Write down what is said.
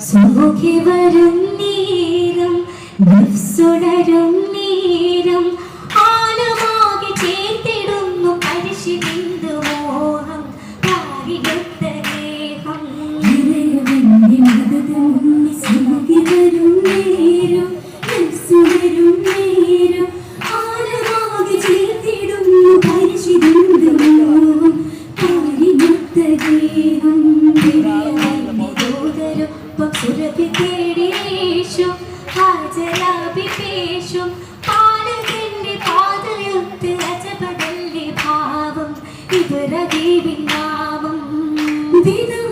സുമുഖി വരും നേരം നഫ്സുണരും വിധവന്തുമായി